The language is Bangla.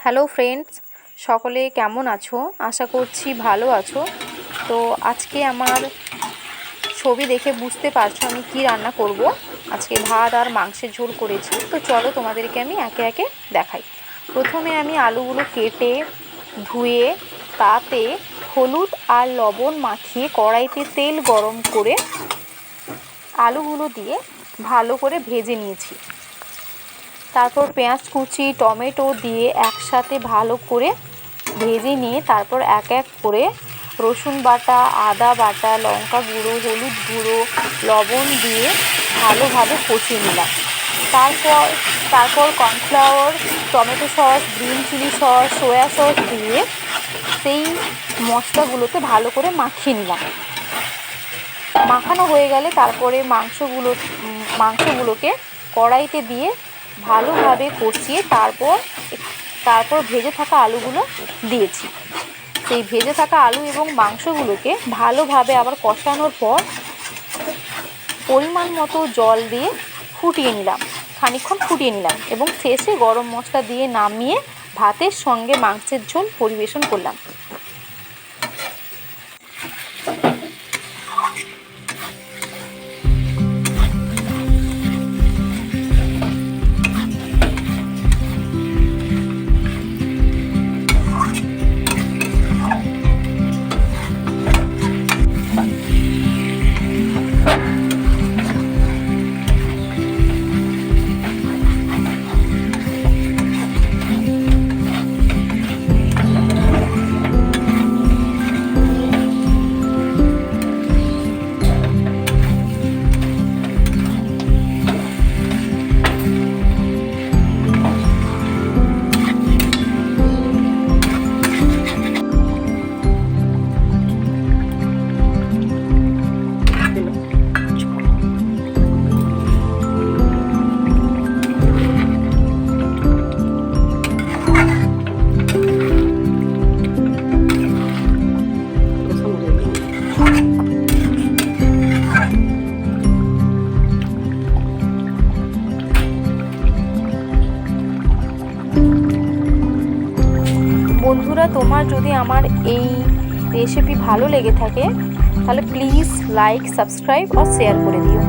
হ্যালো ফ্রেন্ডস সকলে কেমন আছো? আশা করছি ভালো আছো। তো আজকে আমার ছবি দেখে বুঝতে পারছ আমি কি রান্না করব। আজকে ভাত আর মাংসের ঝোল করেছি। তো চলো তোমাদেরকে আমি একে একে দেখাই। প্রথমে আমি আলুগুলো কেটে, ধুয়ে, তাতে হলুদ আর লবণ মাখিয়ে কড়াইতে তেল গরম করে আলুগুলো দিয়ে ভালো করে ভেজে নিয়েছি। তারপর পেঁয়াজ, কুচি, টমেটো দিয়ে একসাথে ভালো করে ভেজে নিয়ে তারপর এক এক করে রসুন বাটা, আদা বাটা, লঙ্কা গুঁড়ো, হলুদ গুঁড়ো, লবণ দিয়ে ভালোভাবে কষিয়ে নিলাম। তারপর তারপর cornflour, tomato sauce, green chilli sauce, soya sauce দিয়ে সেই মশলাগুলোতে ভালো করে মাখিয়ে নিলাম। মাখানো হয়ে গেলে তারপরে মাংসগুলো মাংসগুলোকে কড়াইতে দিয়ে ভালোভাবে কষিয়ে তারপর তারপর ভেজে থাকা আলুগুলো দিয়েছি। সেই ভেজে থাকা আলু এবং মাংসগুলোকে ভালোভাবে আবার কষানোর পর পরিমাণ মতো জল দিয়ে ফুটিয়ে নিলাম। খানিকক্ষণ ফুটিয়ে নিলাম এবং শেষে গরম মশলা দিয়ে নামিয়ে ভাতের সঙ্গে মাংসের ঝোল পরিবেশন করলাম। বন্ধুরা, তোমার যদি আমার এই রেসিপি ভালো লেগে থাকে, তাহলে প্লিজ লাইক সাবস্ক্রাইব আর শেয়ার করে দিও।